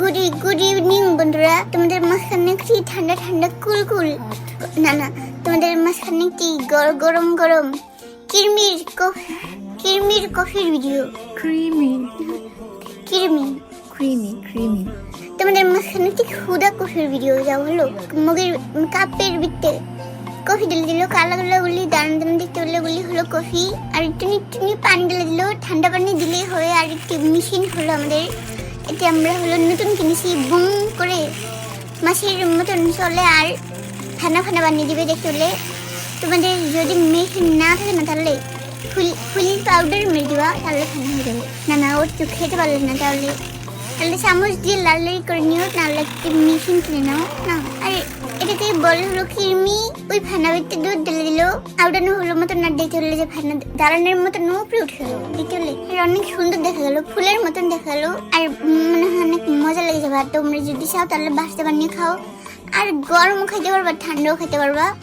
Good good evening বন্ধুরা তোমাদের মাঝখানে একটি ঠান্ডা ঠান্ডা কুল কুল? না না তোমাদের মাঝখানে একটি গর- গরম গরম? কিরমির কফ- কিরমির কফির ভিডিও ক্রিমি কিরমি। ক্রিমি ক্রিমি তোমাদের মাঝখানে একটি হুদা কফির ভিডিও যা হলো। মগের কাপের ভিতরে কফি ঢেলে দিল কালো কালো গুলি দানা দানা দেখতে পেলে গুলি হলো কফি। আর একটু একটু পানি ঢেলে দিল ঠান্ডা পানি দিলে হয়ে আর একটি মেশিন হলো আমাদের। এটা আমরা হলো নতুন কিনেছি, বুম করে মাসির মতন চলে আর ফানা ফানা বানিয়ে দিবে দেখতে হলে তোমাদের যদি মেশিন না থাকে না তাহলে ফুল ফুল পাউডার মেরে দিবা, তাহলে ফানা হয়ে যাবে। না না, ওর তো খেতে পারলে না তাহলে। তাহলে চামচ দিয়ে লাল লাল করে নিও নাহলে একটি মেশিন কিনে নাও, না। আরে এটাকে বলে হলো কিরমি ওই ফেনা দুধ ঢেলে দিল। আউডানো হলো মতো না দেখতে হলো যে ফেনা দালানের মতো উপরে উঠে গেলো। দেখতে হলে অনেক সুন্দর দেখা গেলো, ফুলের মতন দেখা গেলো। আর মনে হয় অনেক মজা লেগেছে যাবে। তোমরা যদি চাও তাহলে বাসতে বানিয়ে খাও। আর গরমও খাইতে পারবা, ঠান্ডাও খাইতে পারবা।